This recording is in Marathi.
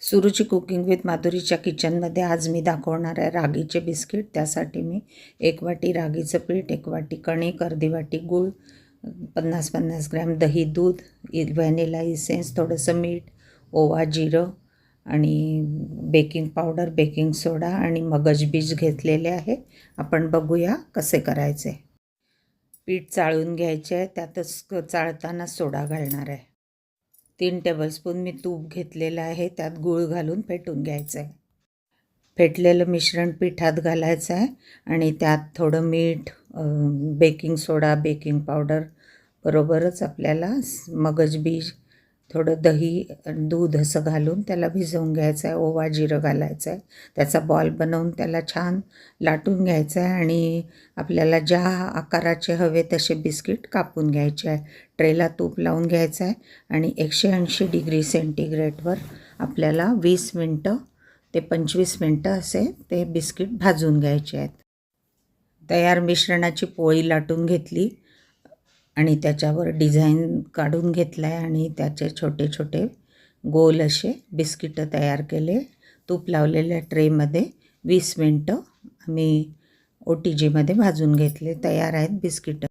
सुरुची कुकिंग विथ माधुरीच्या किचनमध्ये आज मी दाखवणार आहे रागीचे बिस्किट. त्यासाठी मी एक वाटी रागीचं पीठ एक वाटी कणिक अर्धी वाटी गूळ पन्नास पन्नास ग्रॅम दही दूध इ व्हॅनिला इसेन्स थोडंसं मीठ ओवा जिरं आणि बेकिंग पावडर बेकिंग सोडा आणि मगज बीज घेतलेले आहे. आपण बघूया कसे करायचे. पीठ चाळून घ्यायचे आहे. त्यातच क- चाळताना सोडा घालणार आहे. तीन टेबलस्पून मी तूप घेतलेलं आहे त्यात गूळ घालून फेटून घ्यायचं आहे फेटलेलं मिश्रण पिठात घालायचं आहे आणि त्यात थोडं मीठ बेकिंग सोडा बेकिंग पावडर बरोबरच आपल्याला मगज बीज थोडं दही दूध असं घालून त्याला भिजवून घ्यायचं आहे ओवा जिरं घालायचं आहे त्याचा बॉल बनवून त्याला छान लाटून घ्यायचं आहे आणि आपल्याला ज्या आकाराचे हवे तसे बिस्किट कापून घ्यायचे आहे. ट्रेला तूप लावून घ्यायचं आहे आणि एकशे ऐंशी डिग्री सेंटीग्रेडवर आपल्याला वीस मिनटं ते पंचवीस मिनटं असे ते बिस्किट भाजून घ्यायचे आहेत. तयार मिश्रणाची पोळी लाटून घेतली. आणि त्याच्यावर डिझाईन काढून घेतला आहे आणि त्याचे छोटे छोटे गोल असे बिस्किटं तयार केले. तूप लावलेल्या ट्रेमध्ये वीस मिनटं आम्ही ओ टी जीमध्ये भाजून घेतले. तयार आहेत बिस्किटं.